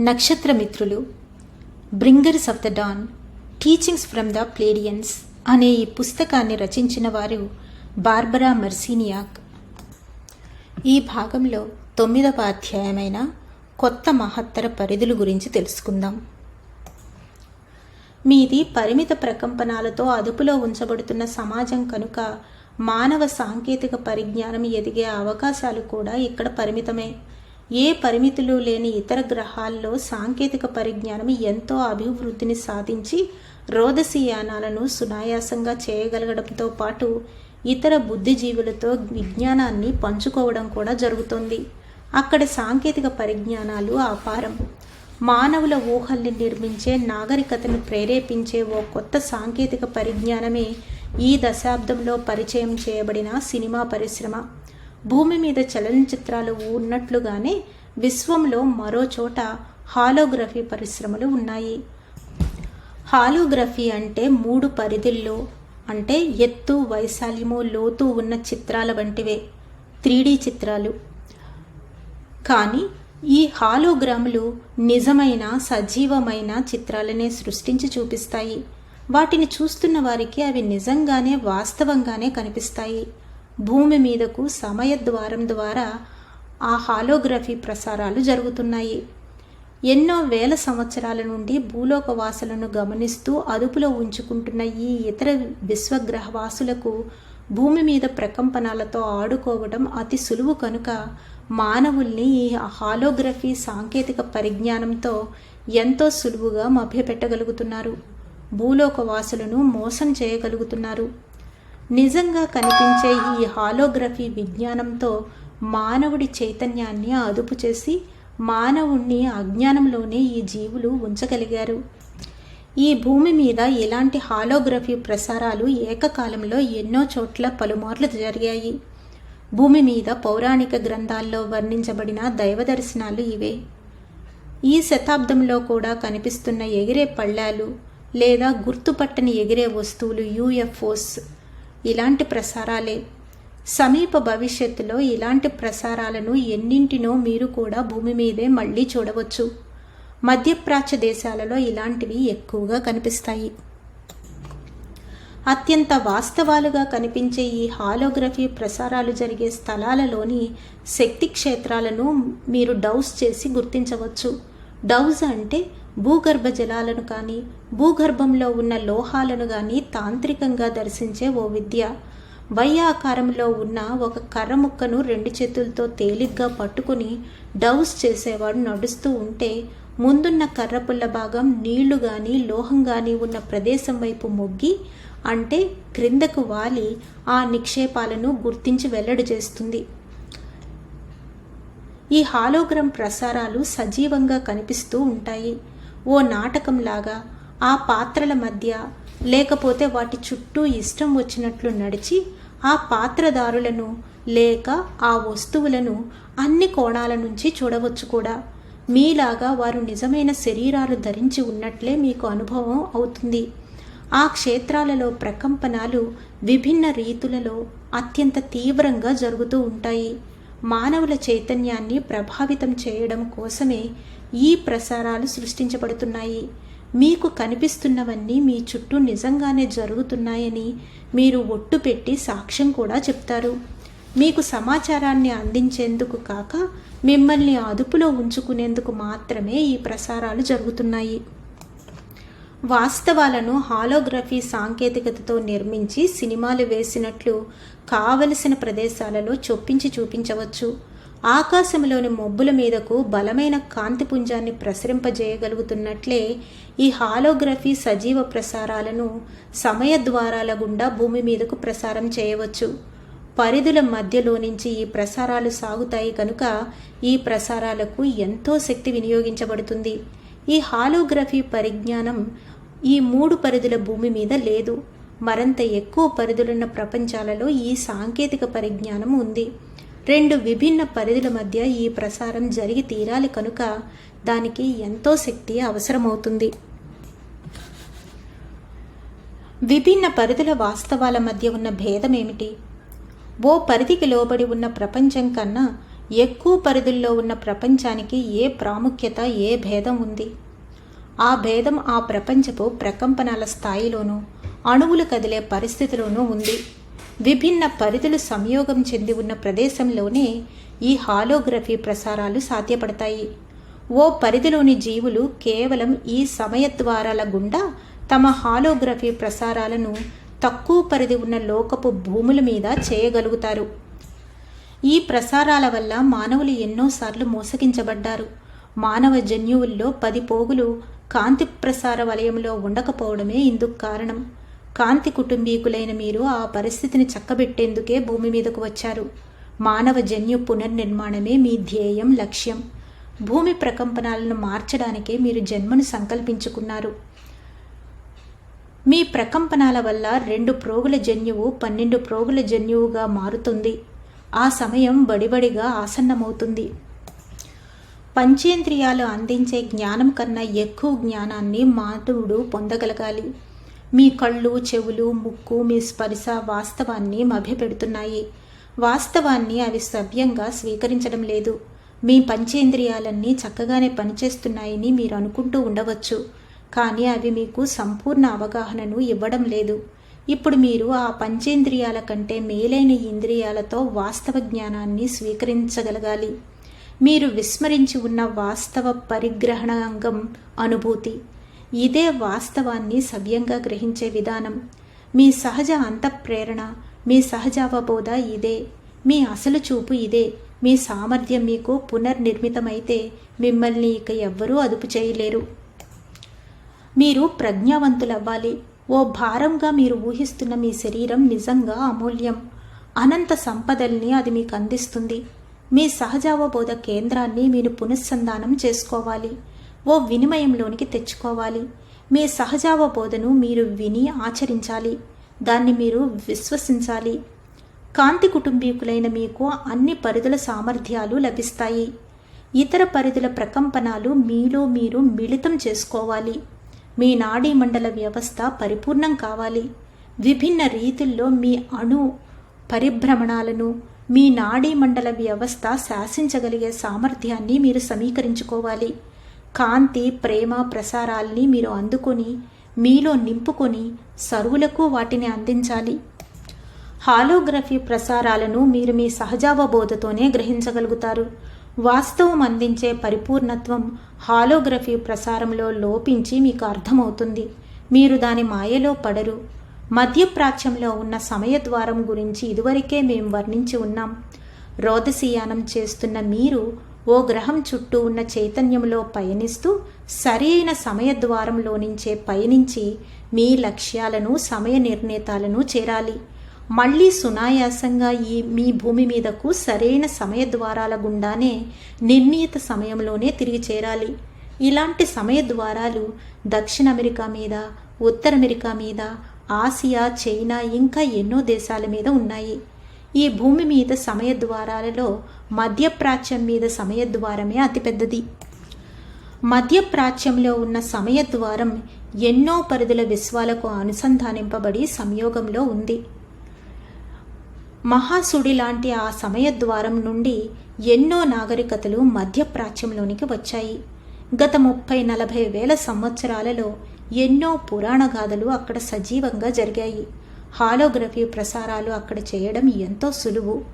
నక్షత్రమిత్రులు bringers of the dawn teachings from the Pleiadians అనే ఈ పుస్తకాన్ని రచించిన వారు బార్బరా మర్సీనియాక్. ఈ భాగంలో తొమ్మిదవ అధ్యాయమైన కొత్త మహత్తర పరిధుల గురించి తెలుసుకుందాం. మీది పరిమిత ప్రకంపనాలతో అదుపులో ఉంచబడుతున్న సమాజం కనుక మానవ సాంకేతిక పరిజ్ఞానం ఎదిగే అవకాశాలు కూడా ఇక్కడ పరిమితమే. ఏ పరిమితులు లేని ఇతర గ్రహాల్లో సాంకేతిక పరిజ్ఞానం ఎంతో అభివృద్ధిని సాధించి రోదసీయానాలను సునాయాసంగా చేయగలగడంతో పాటు ఇతర బుద్ధిజీవులతో విజ్ఞానాన్ని పంచుకోవడం కూడా జరుగుతోంది. అక్కడ సాంకేతిక పరిజ్ఞానాలు అపారం. మానవుల ఊహల్ని నిర్మించే నాగరికతను ప్రేరేపించే ఓ కొత్త సాంకేతిక పరిజ్ఞానమే ఈ దశాబ్దంలో పరిచయం చేయబడిన సినిమా పరిశ్రమ. భూమి మీద చలనచిత్రాలు ఉన్నట్లుగానే విశ్వంలో మరో చోట హాలోగ్రఫీ పరిశ్రమలు ఉన్నాయి. హాలోగ్రఫీ అంటే మూడు పరిధుల్లో అంటే ఎత్తు వైశాల్యము లోతు ఉన్న చిత్రాల వంటివే త్రీడీ చిత్రాలు. కానీ ఈ హాలోగ్రాములు నిజమైన సజీవమైన చిత్రాలనే సృష్టించి చూపిస్తాయి. వాటిని చూస్తున్న వారికి అవి నిజంగానే వాస్తవంగానే కనిపిస్తాయి. భూమి మీదకు సమయ ద్వారం ద్వారా ఆ హాలోగ్రఫీ ప్రసారాలు జరుగుతున్నాయి. ఎన్నో వేల సంవత్సరాల నుండి భూలోకవాసులను గమనిస్తూ అదుపులో ఉంచుకుంటున్న ఈ ఇతర విశ్వగ్రహవాసులకు భూమి మీద ప్రకంపనాలతో ఆడుకోవడం అతి సులువు కనుక మానవుల్ని ఈ హాలోగ్రఫీ సాంకేతిక పరిజ్ఞానంతో ఎంతో సులువుగా మభ్యపెట్టగలుగుతున్నారు. భూలోకవాసులను మోసం చేయగలుగుతున్నారు. నిజంగా కనిపించే ఈ హాలోగ్రఫీ విజ్ఞానంతో మానవుడి చైతన్యాన్ని అదుపు చేసి మానవుణ్ణి అజ్ఞానంలోనే ఈ జీవులు ఉంచగలిగారు. ఈ భూమి మీద ఇలాంటి హాలోగ్రఫీ ప్రసారాలు ఏకకాలంలో ఎన్నో చోట్ల పలుమార్లు జరిగాయి. భూమి మీద పౌరాణిక గ్రంథాల్లో వర్ణించబడిన దైవ దర్శనాలు ఇవే. ఈ శతాబ్దంలో కూడా కనిపిస్తున్న ఎగిరే పళ్ళాలు లేదా గుర్తుపట్టని ఎగిరే వస్తువులు యూఎఫ్ఓస్ ఇలాంటి ప్రసారాలే. సమీప భవిష్యత్తులో ఇలాంటి ప్రసారాలను ఎన్నింటినో మీరు కూడా భూమి మీదే మళ్ళీ చూడవచ్చు. మధ్యప్రాచ్య దేశాలలో ఇలాంటివి ఎక్కువగా కనిపిస్తాయి. అత్యంత వాస్తవాలుగా కనిపించే ఈ హాలోగ్రఫీ ప్రసారాలు జరిగే స్థలాలలోని శక్తి క్షేత్రాలను మీరు డౌస్ చేసి గుర్తించవచ్చు. డౌజ్ అంటే భూగర్భ జలాలను కానీ భూగర్భంలో ఉన్న లోహాలను కానీ తాంత్రికంగా దర్శించే ఓ విద్య. వయ్య ఆకారంలో ఉన్న ఒక కర్ర ముక్కను రెండు చేతులతో తేలిగ్గా పట్టుకుని డౌస్ చేసేవాడు నడుస్తూ ఉంటే ముందున్న కర్రపుల్ల భాగం నీళ్ళు కానీ లోహం కానీ ఉన్న ప్రదేశం వైపు మొగ్గి అంటే క్రిందకు వాలి ఆ నిక్షేపాలను గుర్తించి వెల్లడి చేస్తుంది. ఈ హాలోగ్రామ్ ప్రసారాలు సజీవంగా కనిపిస్తూ ఉంటాయి. ఓ నాటకంలాగా ఆ పాత్రల మధ్య లేకపోతే వాటి చుట్టూ ఇష్టం వచ్చినట్లు నడిచి ఆ పాత్రదారులను లేక ఆ వస్తువులను అన్ని కోణాల నుంచి చూడవచ్చు కూడా. మీలాగా వారు నిజమైన శరీరాలు ధరించి ఉన్నట్లే మీకు అనుభవం అవుతుంది. ఆ క్షేత్రాలలో ప్రకంపనాలు విభిన్న రీతులలో అత్యంత తీవ్రంగా జరుగుతూ ఉంటాయి. మానవుల చైతన్యాన్ని ప్రభావితం చేయడం కోసమే ఈ ప్రసారాలు సృష్టించబడుతున్నాయి. మీకు కనిపిస్తున్నవన్నీ మీ చుట్టూ నిజంగానే జరుగుతున్నాయని మీరు ఒట్టు పెట్టి సాక్ష్యం కూడా చెప్తారు. మీకు సమాచారాన్ని అందించేందుకు కాక మిమ్మల్ని అదుపులో ఉంచుకునేందుకు మాత్రమే ఈ ప్రసారాలు జరుగుతున్నాయి. వాస్తవాలను హాలోగ్రఫీ సాంకేతికతతో నిర్మించి సినిమాలు వేసినట్లు కావలసిన ప్రదేశాలలో చొప్పించి చూపించవచ్చు. ఆకాశంలోని మబ్బుల మీదకు బలమైన కాంతిపుంజాన్ని ప్రసరింపజేయగలుగుతున్నట్లే ఈ హాలోగ్రఫీ సజీవ ప్రసారాలను సమయ ద్వారాల గుండా భూమి మీదకు ప్రసారం చేయవచ్చు. పరిధుల మధ్యలో నుంచి ఈ ప్రసారాలు సాగుతాయి కనుక ఈ ప్రసారాలకు ఎంతో శక్తి వినియోగించబడుతుంది. ఈ హాలోగ్రఫీ పరిజ్ఞానం ఈ మూడు పరిధుల భూమి మీద లేదు. మరంత ఎక్కువ పరిధులున్న ప్రపంచాలలో ఈ సాంకేతిక పరిజ్ఞానం ఉంది. రెండు విభిన్న పరిధుల మధ్య ఈ ప్రసారం జరిగి తీరాలి కనుక దానికి ఎంతో శక్తి అవసరమవుతుంది. విభిన్న పరిధుల వాస్తవాల మధ్య ఉన్న భేదం ఏమిటి ఓ పరిధికి లోబడి ఉన్న ప్రపంచం కన్నా ఎక్కువ పరిధుల్లో ఉన్న ప్రపంచానికి ఏ ప్రాముఖ్యత ఏ భేదం ఉంది? ఆ భేదం ఆ ప్రపంచపు ప్రకంపనల స్థాయిలోనూ అణువులు కదిలే పరిస్థితిలోనూ ఉంది. విభిన్న పరిధులు సంయోగం చెంది ఉన్న ప్రదేశంలోనే ఈ హాలోగ్రఫీ ప్రసారాలు సాధ్యపడతాయి. ఓ పరిధిలోని జీవులు కేవలం ఈ సమయద్వారాల గుండా తమ హాలోగ్రఫీ ప్రసారాలను తక్కువ పరిధి ఉన్న లోకపు భూముల మీద చేయగలుగుతారు. ఈ ప్రసారాల వల్ల మానవులు ఎన్నోసార్లు మోసగించబడ్డారు. మానవ జన్యువుల్లో పది పోగులు కాంతి ప్రసార వలయంలో ఉండకపోవడమే ఇందుకు కారణం. కాంతి కుటుంబీకులైన మీరు ఆ పరిస్థితిని చక్కబెట్టేందుకే భూమి మీదకు వచ్చారు. మానవ జన్యు పునర్నిర్మాణమే మీ ధ్యేయం లక్ష్యం. భూమి ప్రకంపనాలను మార్చడానికే మీరు జన్మను సంకల్పించుకున్నారు. మీ ప్రకంపనాల వల్ల రెండు ప్రోగుల జన్యువు పన్నెండు ప్రోగుల జన్యువుగా మారుతుంది. ఆ సమయం బడిబడిగా ఆసన్నమవుతుంది. పంచేంద్రియాలు అందించే జ్ఞానం కన్నా ఎక్కువ జ్ఞానాన్ని మానవుడు పొందగలగాలి. మీ కళ్ళు చెవులు ముక్కు మీ స్పర్శ వాస్తవాన్ని మభ్యపెడుతున్నాయి. వాస్తవాన్ని అవి సవ్యంగా స్వీకరించడం లేదు. మీ పంచేంద్రియాలన్నీ చక్కగానే పనిచేస్తున్నాయని మీరు అనుకుంటూ ఉండవచ్చు. కానీ అవి మీకు సంపూర్ణ అవగాహనను ఇవ్వడం లేదు. ఇప్పుడు మీరు ఆ పంచేంద్రియాల కంటే మేలైన ఇంద్రియాలతో వాస్తవ జ్ఞానాన్ని స్వీకరించగలగాలి. మీరు విస్మరించి ఉన్న వాస్తవ పరిగ్రహణాంగం అనుభూతి ఇదే వాస్తవాన్ని సవ్యంగా గ్రహించే విధానం. మీ సహజ అంతఃప్రేరణ మీ సహజావబోధ ఇదే. మీ అసలు చూపు ఇదే. మీ సామర్థ్యం మీకు పునర్నిర్మితమైతే మిమ్మల్ని ఇక ఎవ్వరూ అదుపు చేయలేరు. మీరు ప్రజ్ఞావంతులవ్వాలి. ఓ భారంగా మీరు ఊహిస్తున్న మీ శరీరం నిజంగా అమూల్యం. అనంత సంపదల్ని అది మీకు అందిస్తుంది. మీ సహజావబోధ కేంద్రాన్ని మీరు పునఃసంధానం చేసుకోవాలి. ఓ వినిమయంలోనికి తెచ్చుకోవాలి. మీ సహజావబోధను మీరు విని ఆచరించాలి. దాన్ని మీరు విశ్వసించాలి. కాంతి కుటుంబీకులైన మీకు అన్ని పరిధుల సామర్థ్యాలు లభిస్తాయి. ఇతర పరిధుల ప్రకంపనాలు మీలో మీరు మిళితం చేసుకోవాలి. మీ నాడీ మండల వ్యవస్థ పరిపూర్ణం కావాలి. విభిన్న రీతుల్లో మీ అణు పరిభ్రమణాలను మీ నాడీ మండల వ్యవస్థ శాసించగలిగే సామర్థ్యాన్ని మీరు సమీకరించుకోవాలి. కాంతి ప్రేమ ప్రసారాల్ని మీరు అందుకొని మీలో నింపుకొని సరువులకు వాటిని అందించాలి. హాలోగ్రఫీ ప్రసారాలను మీరు మీ సహజావబోధతోనే గ్రహించగలుగుతారు. వాస్తవం అందించే పరిపూర్ణత్వం హాలోగ్రఫీ ప్రసారంలో లోపించి మీకు అర్థమవుతుంది. మీరు దాని మాయలో పడరు. మధ్యప్రాచ్యంలో ఉన్న సమయద్వారం గురించి ఇదివరకే మేము వర్ణించి ఉన్నాం. రోదసీయానం చేస్తున్న మీరు ఓ గ్రహం చుట్టూ ఉన్న చైతన్యంలో పయనిస్తూ సరైన సమయద్వారంలో నుంచే పయనించి మీ లక్ష్యాలను సమయ నిర్ణేతాలను చేరాలి. మళ్ళీ సునాయాసంగా ఈ మీ భూమి మీదకు సరైన సమయ ద్వారాల గుండానే నిర్ణీత సమయంలోనే తిరిగి చేరాలి. ఇలాంటి సమయ ద్వారాలు దక్షిణ అమెరికా మీద ఉత్తర అమెరికా మీద ఆసియా చైనా ఇంకా ఎన్నో దేశాల మీద ఉన్నాయి. ఈ భూమి మీద సమయ ద్వారాలలో మధ్యప్రాచ్యం మీద సమయద్వారమే అతిపెద్దది. మధ్యప్రాచ్యంలో ఉన్న సమయద్వారం ఎన్నో పరిధుల విశ్వాలకు అనుసంధానింపబడి సంయోగంలో ఉంది. మహాసుడి లాంటి ఆ సమయద్వారం నుండి ఎన్నో నాగరికతలు మధ్యప్రాచ్యంలోనికి వచ్చాయి. గత ముప్పై నలభై వేల సంవత్సరాలలో ఎన్నో పురాణ గాథలు అక్కడ సజీవంగా జరిగాయి. హాలోగ్రఫీ ప్రసారాలు అక్కడ చేయడం ఎంతో సులువు.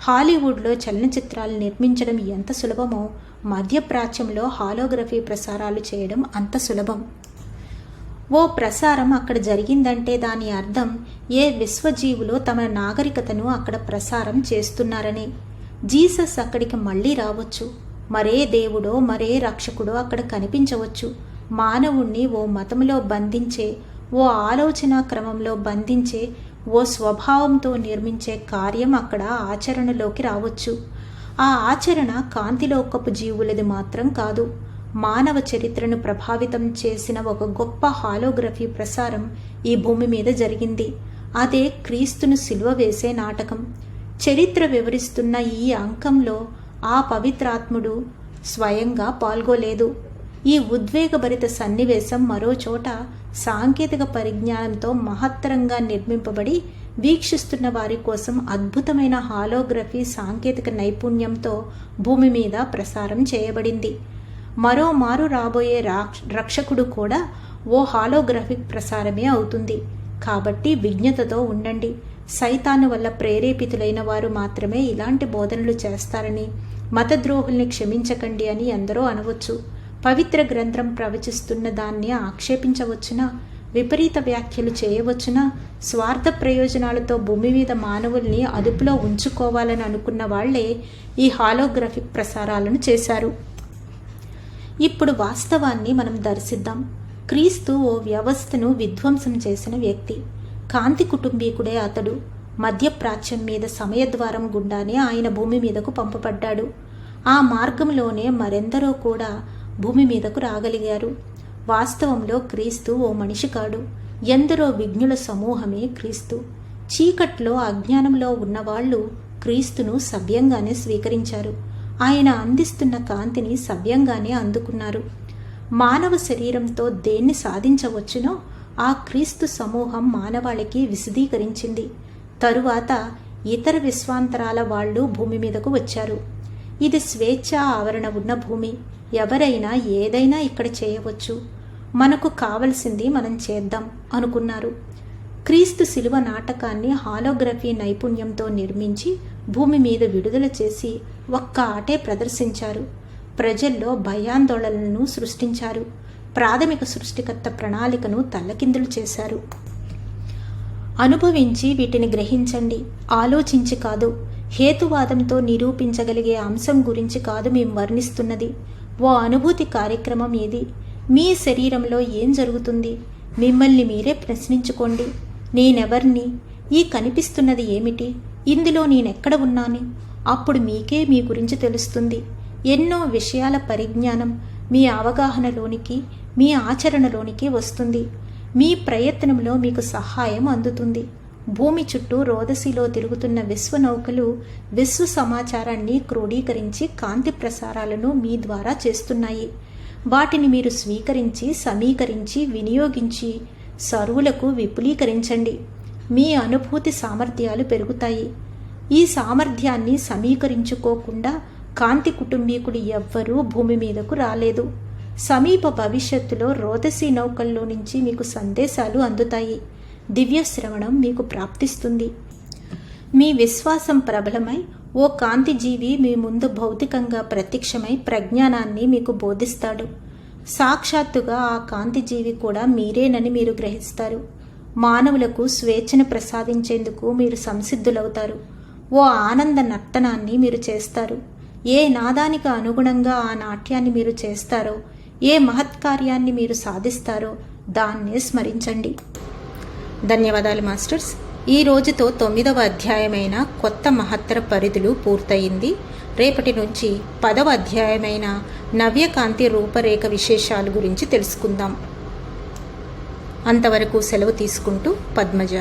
హాలీవుడ్లో చలనచిత్రాలు నిర్మించడం ఎంత సులభమో మధ్యప్రాచ్యంలో హాలోగ్రఫీ ప్రసారాలు చేయడం అంత సులభం. ఓ ప్రసారం అక్కడ జరిగిందంటే దాని అర్థం ఏ విశ్వజీవులో తమ నాగరికతను అక్కడ ప్రసారం చేస్తున్నారని. జీసస్ అక్కడికి మళ్ళీ రావచ్చు. మరే దేవుడో మరే రక్షకుడో అక్కడ కనిపించవచ్చు. మానవుణ్ణి ఓ మతంలో బంధించే ఓ ఆలోచన క్రమంలో బంధించే ఓ స్వభావంతో నిర్మించే కార్యం అక్కడ ఆచరణలోకి రావచ్చు. ఆ ఆచరణ కాంతిలోకపు జీవులది మాత్రం కాదు. మానవ చరిత్రను ప్రభావితం చేసిన ఒక గొప్ప హాలోగ్రఫీ ప్రసారం ఈ భూమి మీద జరిగింది. అదే క్రీస్తును సిలువ వేసే నాటకం. చరిత్ర వివరిస్తున్న ఈ అంకంలో ఆ పవిత్రాత్ముడు స్వయంగా పాల్గొలేదు. ఈ ఉద్వేగభరిత సన్నివేశం మరోచోట సాంకేతిక పరిజ్ఞానంతో మహత్తరంగా నిర్మింపబడి వీక్షిస్తున్న వారి కోసం అద్భుతమైన హాలోగ్రఫీ సాంకేతిక నైపుణ్యంతో భూమి మీద ప్రసారం చేయబడింది. మరో మారు రాబోయే రక్షకుడు కూడా ఓ హాలోగ్రఫిక్ ప్రసారమే అవుతుంది. కాబట్టి విజ్ఞతతో ఉండండి. సైతాను వల్ల ప్రేరేపితులైన వారు మాత్రమే ఇలాంటి బోధనలు చేస్తారని మతద్రోహుల్ని క్షమించకండి అని ఎందరో అనవచ్చు. పవిత్ర గ్రంథం ప్రవచిస్తున్న దాన్ని ఆక్షేపించవచ్చునా విపరీత వ్యాఖ్యలు చేయవచ్చునా స్వార్థ ప్రయోజనాలతో భూమి మీద మానవుల్ని అదుపులో ఉంచుకోవాలని అనుకున్న వాళ్ళే ఈ హాలోగ్రఫిక్ ప్రసారాలను చేశారు. ఇప్పుడు వాస్తవాన్ని మనం దర్శిద్దాం. క్రీస్తు ఓ వ్యవస్థను విధ్వంసం చేసిన వ్యక్తి. కాంతి కుటుంబీకుడే అతడు. మధ్యప్రాచ్యం మీద సమయద్వారం గుండానే ఆయన భూమి మీదకు పంపబడ్డాడు. ఆ మార్గంలోనే మరెందరో కూడా భూమి మీదకు రాగలిగారు. వాస్తవంలో క్రీస్తు ఓ మనిషి కాడు. ఎందరో విజ్ఞుల సమూహమే క్రీస్తు. చీకట్లో అజ్ఞానంలో ఉన్నవాళ్ళు క్రీస్తును సవ్యంగానే స్వీకరించారు. ఆయన అందిస్తున్న కాంతిని సవ్యంగానే అందుకున్నారు. మానవ శరీరంతో దేన్ని సాధించవచ్చునో ఆ క్రీస్తు సమూహం మానవాళికి విశదీకరించింది. తరువాత ఇతర విశ్వాంతరాల వాళ్ళు భూమి మీదకు వచ్చారు. ఇది స్వేచ్ఛ ఆవరణ ఉన్న భూమి. ఎవరైనా ఏదైనా ఇక్కడ చేయవచ్చు. మనకు కావలసింది మనం చేద్దాం అనుకున్నారు. క్రీస్తు శిలువ నాటకాన్ని హాలోగ్రఫీ నైపుణ్యంతో నిర్మించి భూమి మీద విడుదల చేసి ఒక్క ఆటే ప్రదర్శించారు. ప్రజల్లో భయాందోళనలను సృష్టించారు. ప్రాథమిక సృష్టికర్త ప్రణాళికను తల్లకిందులు చేశారు. అనుభవించి వీటిని గ్రహించండి. ఆలోచించి కాదు హేతువాదంతో నిరూపించగలిగే అంశం గురించి కాదు మేము వర్ణిస్తున్నది. ఓ అనుభూతి కార్యక్రమం ఇది మీ శరీరంలో ఏం జరుగుతుంది? మిమ్మల్ని మీరే ప్రశ్నించుకోండి. నేనెవర్ని? ఈ కనిపిస్తున్నది ఏమిటి? ఇందులో నేనెక్కడ ఉన్నాను? అప్పుడు మీకే మీ గురించి తెలుస్తుంది. ఎన్నో విషయాల పరిజ్ఞానం మీ అవగాహనలోనికి మీ ఆచరణలోనికి వస్తుంది. మీ ప్రయత్నంలో మీకు సహాయం అందుతుంది. భూమి చుట్టూ రోదసిలో తిరుగుతున్న విశ్వనౌకలు విశ్వ సమాచారాన్ని క్రోడీకరించి కాంతి ప్రసారాలను మీ ద్వారా చేస్తున్నాయి. వాటిని మీరు స్వీకరించి సమీకరించి వినియోగించి సరువులకు విపులీకరించండి. మీ అనుభూతి సామర్థ్యాలు పెరుగుతాయి. ఈ సామర్థ్యాన్ని సమీకరించుకోకుండా కాంతి కుటుంబీకుడు ఎవ్వరూ భూమి మీదకు రాలేదు. సమీప భవిష్యత్తులో రోదసీ నౌకల్లో నుంచి మీకు సందేశాలు అందుతాయి. దివ్య శ్రవణం మీకు ప్రాప్తిస్తుంది. మీ విశ్వాసం ప్రబలమై ఓ కాంతిజీవి మీ ముందు భౌతికంగా ప్రత్యక్షమై ప్రజ్ఞానాన్ని మీకు బోధిస్తాడు. సాక్షాత్తుగా ఆ కాంతిజీవి కూడా మీరేనని మీరు గ్రహిస్తారు. మానవులకు స్వేచ్ఛను ప్రసాదించేందుకు మీరు సంసిద్ధులవుతారు. ఓ ఆనంద నర్తనాన్ని మీరు చేస్తారు. ఏ నాదానికి అనుగుణంగా ఆ నాట్యాన్ని మీరు చేస్తారో ఏ మహత్కార్యాన్ని మీరు సాధిస్తారో దాన్నే స్మరించండి. ధన్యవాదాలు మాస్టర్స్. ఈ రోజుతో తొమ్మిదవ అధ్యాయమైన కొత్త మహత్తర పరిధులు పూర్తయింది. రేపటి నుంచి పదవ అధ్యాయమైన నవ్యకాంతి రూపరేఖ విశేషాల గురించి తెలుసుకుందాం. అంతవరకు సెలవు తీసుకుంటూ పద్మజ.